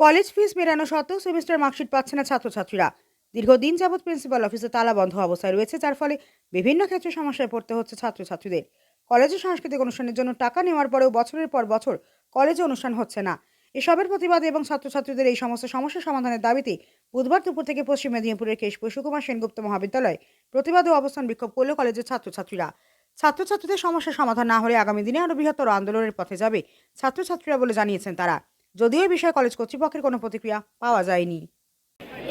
College ফিস মেটানো সত্ত্বেও semester marksheet পাচ্ছে না ছাত্রছাত্রীরা। দীর্ঘদিন যাবৎ প্রিন্সিপাল অফিসে তালা বন্ধ অবস্থায় রয়েছে, যার ফলে বিভিন্ন ক্ষেত্রে সমস্যায় পড়তে হচ্ছে ছাত্রছাত্রীদের। কলেজে সাংস্কৃতিক অনুষ্ঠানের জন্য টাকা নেওয়ার পরেও বছরের পর বছর কলেজে অনুষ্ঠান হচ্ছে না। এসবের প্রতিবাদে এবং ছাত্রছাত্রীদের এই সমস্ত সমস্যা সমাধানের দাবিতে বুধবার দুপুর থেকে পশ্চিম মেদিনীপুরের কেশপুর সুকুমার সেনগুপ্ত মহাবিদ্যালয়ে প্রতিবাদ ও অবস্থান বিক্ষোভ করল কলেজের ছাত্রছাত্রীরা। ছাত্রছাত্রীদের সমস্যার সমাধান না হলে আগামী দিনে আরও বৃহত্তর আন্দোলনের পথে যাবে ছাত্রছাত্রীরা বলে জানিয়েছেন তারা। যদিও এই বিষয়ে কলেজ কর্তৃপক্ষের কোনো প্রতিক্রিয়া পাওয়া যায়নি।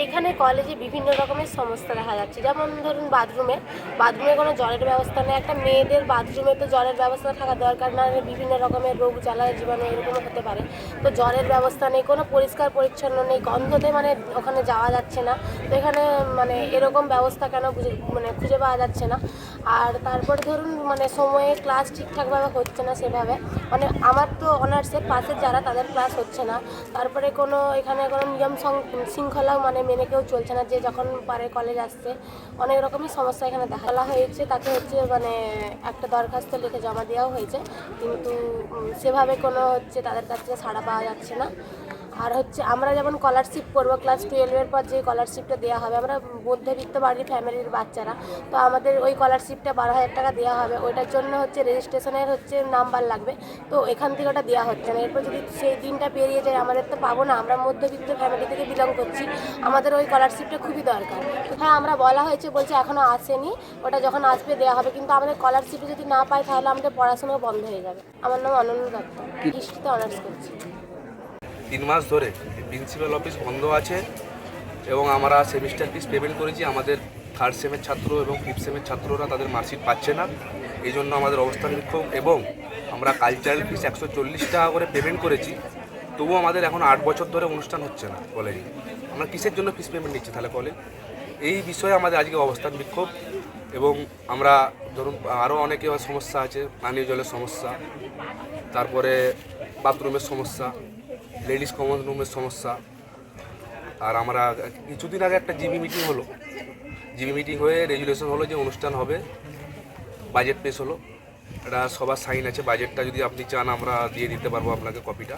এখানে কলেজে বিভিন্ন রকমের সমস্যা দেখা যাচ্ছে। যেমন ধরুন বাথরুমে বাথরুমে কোনো জলের ব্যবস্থা নেই। একটা মেয়েদের বাথরুমে তো জলের ব্যবস্থা থাকা দরকার, না বিভিন্ন রকমের রোগ জ্বালায় জীবাণু এরকম হতে পারে। তো জলের ব্যবস্থা নেই, কোনো পরিষ্কার পরিচ্ছন্ন নেই, গন্ধতে মানে ওখানে যাওয়া যাচ্ছে না। তো এখানে মানে এরকম ব্যবস্থা কেন মানে খুঁজে পাওয়া যাচ্ছে না? আর তারপরে ধরুন মানে সময়ে ক্লাস ঠিকঠাকভাবে হচ্ছে না সেভাবে। মানে আমার তো অনার্সের পাশে যারা, তাদের ক্লাস হচ্ছে না। তারপরে কোনো এখানে কোনো নিয়ম শৃঙ্খলাও মানে মেনে কেউ চলছে না, যে যখন পারে কলেজ আসছে, অনেক রকমই সমস্যা এখানে দেখা বলা হয়েছে। তাকে হচ্ছে মানে একটা দরখাস্ত লিখে জমা দেওয়াও হয়েছে। কিন্তু সেভাবে কোনো হচ্ছে তাদের কাছ থেকে সাড়া পাওয়া যাচ্ছে না। আর হচ্ছে আমরা যেমন স্কলারশিপ করব ক্লাস টুয়েলভের পর যে স্কলারশিপটা দেওয়া হবে আমরা মধ্যবিত্ত বাড়ির ফ্যামিলির বাচ্চারা তো আমাদের ওই স্কলারশিপটা বারো হাজার টাকা দেওয়া হবে ওইটার জন্য হচ্ছে রেজিস্ট্রেশনের হচ্ছে নাম্বার লাগবে তো এখান থেকে ওটা দেওয়া হচ্ছে না। এরপর যদি সেই দিনটা পেরিয়ে যায় আমাদের তো পাবো না আমরা মধ্যবিত্ত ফ্যামিলি থেকে বিলং করছি আমাদের ওই স্কলারশিপটা খুবই দরকার। হ্যাঁ আমরা বলা হয়েছে বলছে এখনও আসেনি ওটা যখন আসবে দেওয়া হবে কিন্তু আমাদের স্কলারশিপে যদি না পাই তাহলে আমাদের পড়াশোনাও বন্ধ হয়ে যাবে। আমার নাম অনন্য দত্ত হিস্ট্রিতে অনার্স করছি। তিন মাস ধরে প্রিন্সিপাল অফিস বন্ধ আছে এবং আমরা সেমিস্টার ফিস পেমেন্ট করেছি। আমাদের থার্ড সেমের ছাত্র এবং ফিফথ সেমের ছাত্ররা তাদের মার্কশিট পাচ্ছে না। এই জন্য আমাদের অবস্থান বিক্ষোভ এবং আমরা কালচারাল ফিস একশো চল্লিশ টাকা করে পেমেন্ট করেছি। তবুও আমাদের এখন আট বছর ধরে অনুষ্ঠান হচ্ছে না কলেজে। আমরা কিসের জন্য ফিস পেমেন্ট নিচ্ছি তাহলে কলেজ? এই বিষয়ে আমাদের আজকে অবস্থান বিক্ষোভ এবং আমরা ধরুন আরও অনেকে সমস্যা আছে, পানীয় জলের সমস্যা, তারপরে বাথরুমের সমস্যা লেডিস কমন রুমের সমস্যা। আর আমরা কিছুদিন আগে একটা জিবি মিটিং হলো। জিবি মিটিং হয়ে রেজুলেশন হলো যে অনুষ্ঠান হবে। বাজেট পেশ হলো। এটা সবার সাইন আছে। বাজেটটা যদি আপনি চান, আমরা দিয়ে দিতে পারব আপনাকে কপিটা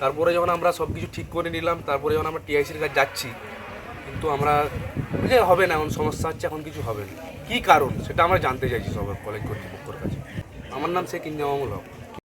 তারপরে যখন আমরা সব কিছু ঠিক করে নিলাম, তারপরে যখন আমরা টিআইসির কাছে যাচ্ছি, কিন্তু আমরা যে হবে না, এখন সমস্যা হচ্ছে, এখন কিছু হবে না। কী কারণ? সেটা আমরা জানতে চাইছি সবার কলেজ কর্তৃপক্ষের কাছে। আমার নাম শেখ ইন্দিয়ামুল হক।